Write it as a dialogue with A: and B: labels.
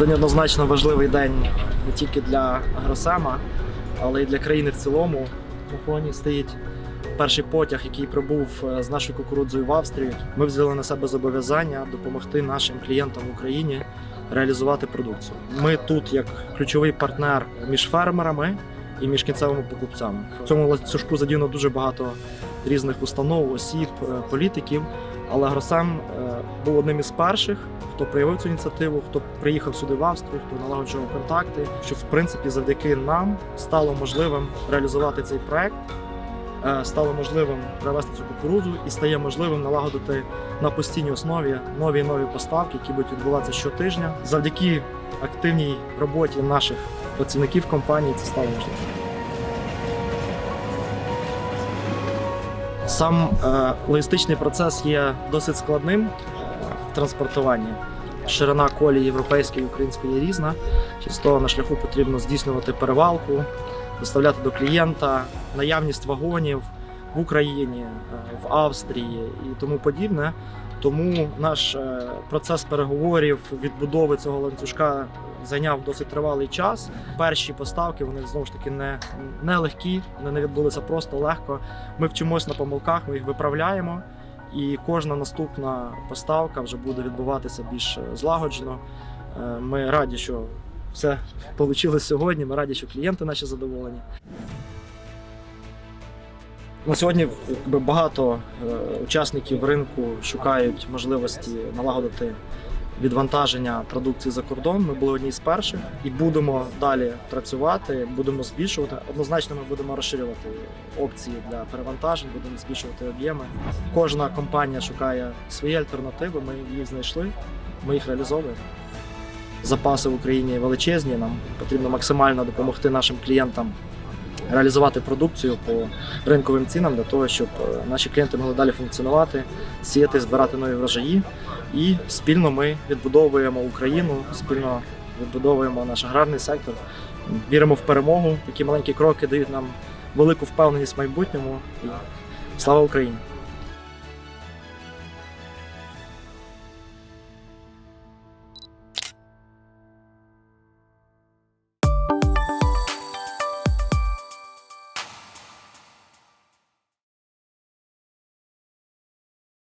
A: Сьогодні однозначно важливий день не тільки для Агросема, але й для країни в цілому. На фоні стоїть перший потяг, який прибув е, з нашою кукурудзою в Австрію. Ми взяли на себе зобов'язання допомогти нашим клієнтам в Україні реалізувати продукцію. Ми тут як ключовий партнер між фермерами і між кінцевими покупцями. В цьому ланцюжку задіяно дуже багато різних установ, осіб, е, політиків. Але Агросем е, був одним із перших, хто проявив цю ініціативу, хто приїхав сюди в Австрію, хто налагоджував контакти, що в принципі завдяки нам стало можливим реалізувати цей проект, е, стало можливим привезти цю кукурудзу і стає можливим налагодити на постійній основі нові і нові поставки, які будуть відбуватися щотижня. Завдяки активній роботі наших працівників компанії це стало можливим. Сам е, логістичний процес є досить складним в транспортуванні. Ширина колії європейської і української різна. Через того на шляху потрібно здійснювати перевалку, доставляти до клієнта, наявність вагонів в Україні, е, в Австрії і тому подібне. Тому наш е, процес переговорів, відбудови цього ланцюжка зайняв досить тривалий час. Перші поставки вони знову ж таки не, не легкі, вони не відбулися просто легко. Ми вчимось на помилках, ми їх виправляємо, і кожна наступна поставка вже буде відбуватися більш е, злагоджено. Е, Ми раді, що все вийшло сьогодні. Ми раді, що клієнти наші задоволені. На сьогодні багато е, учасників ринку шукають можливості налагодити відвантаження продукції за кордон. Ми були одні з перших і будемо далі працювати, будемо збільшувати. Однозначно, ми будемо розширювати опції для перевантажень, будемо збільшувати об'єми. Кожна компанія шукає свої альтернативи. Ми їх знайшли, ми їх реалізовуємо. Запаси в Україні величезні. Нам потрібно максимально допомогти нашим клієнтам реалізувати продукцію по ринковим цінам для того, щоб е, наші клієнти могли далі функціонувати, сіяти, збирати нові врожаї. І спільно ми відбудовуємо Україну, спільно відбудовуємо наш аграрний сектор. Віримо в перемогу. Такі маленькі кроки дають нам велику впевненість в майбутньому. Слава Україні!